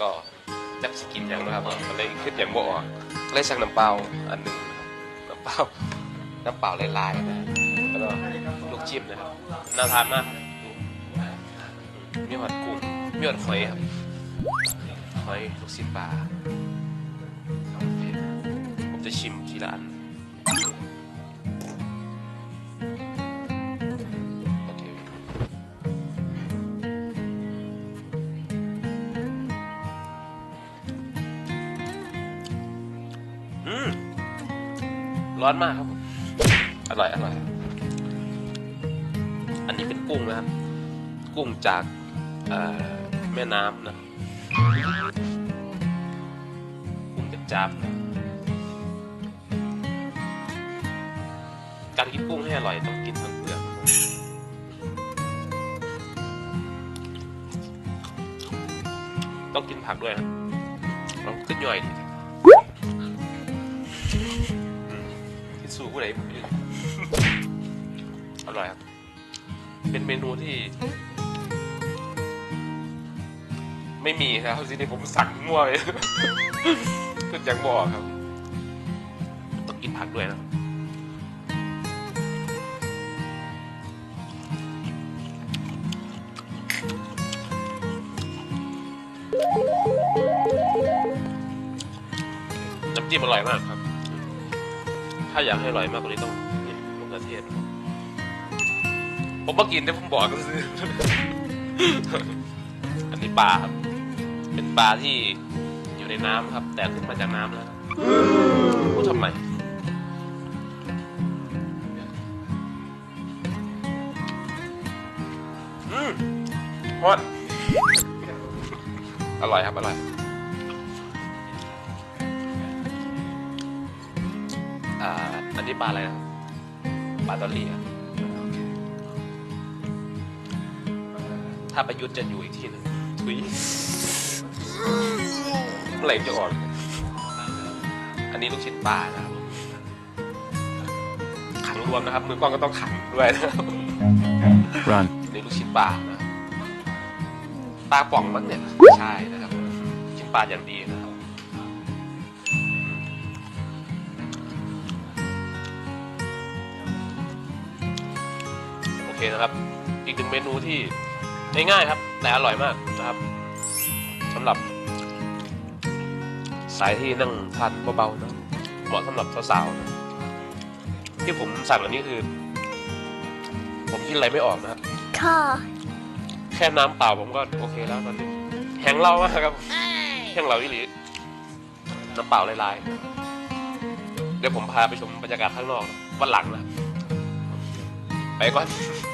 ก็จักสกินอย่างนะครับก็เลยคิดอย่างบ่ออกก็เลยสั่งน้ำเปล่าอันหนึ่งน้ำเปล่าน้ำเปล่าลายๆนะแล้วก็ลูกจิ้มนะครับน่าทานมากมีหอดกุ้งมีหอดหอยครับหอยลูกชิ้นปลาผมจะชิมทีละอัน ร้อนมากครับผมอร่อยอร่อย อันนี้เป็นกุ้งนะครับ กุ้งจากแม่น้ำนะกุ้งจากจับนะการกินกุ้งให้อร่อยต้องกินทั้งเปลือกครับต้องกินผักด้วยนะลองขึ้นย่อยดิ สู้ผู้ใดผมไม่รู้อร่อยครับ เป็นเมนูที่ ไม่มีครับทีนี้ผมสั่งมั่วไปก็ยังบอกครับ ต้องกินผักด้วยนะน้ำจิ้มอร่อยมากครับ ถ้าอยากให้อร่อยมากกว่านี้ต้องนี่มะเขือเทศผมมากินได้ผมบอกก็ซื้อ อันนี้ปลาครับ เป็นปลาที่อยู่ในน้ำครับ แต่ขึ้นมาจากน้ำแล้วพูดทำไมอืมฮอตอร่อยครับ อร่อย อ่าอันนี้ปลาอะไรนะปลาตอรี่อะถ้าประยุทธ์จะอยู่อีกที่หนึ่งทุยเมื่อไหร่จะออกอันนี้ลูกชิ้นปลานะครับขังรวมนะครับ มือกล้องก็ต้องขังด้วยนะครับ Run. อันนี้ลูกชิ้นปลานะครับปลาป่องมั้งเนี่ยไม่ใช่นะครับลูกชิ้นปลาอย่างดีนะครับ เคนะครับ อีกหนึ่งเมนูที่ง่ายๆครับ แต่อร่อยมากนะครับสำหรับ สายที่นั่งทานเบาๆนะเหมาะสำหรับสาวๆนะที่ผมสั่งอันนี้คือ ผมคิดอะไรไม่ออกนะครับ ค่ะ แค่น้ำเปล่าผมก็โอเคแล้วตอนนี้แห้งเหล้ามากครับแห้งเหล้าอีหลีน้ำเปล่าลายๆเดี๋ยวผมพาไปชมบรรยากาศข้างนอกนะวันหลังนะ 没关系。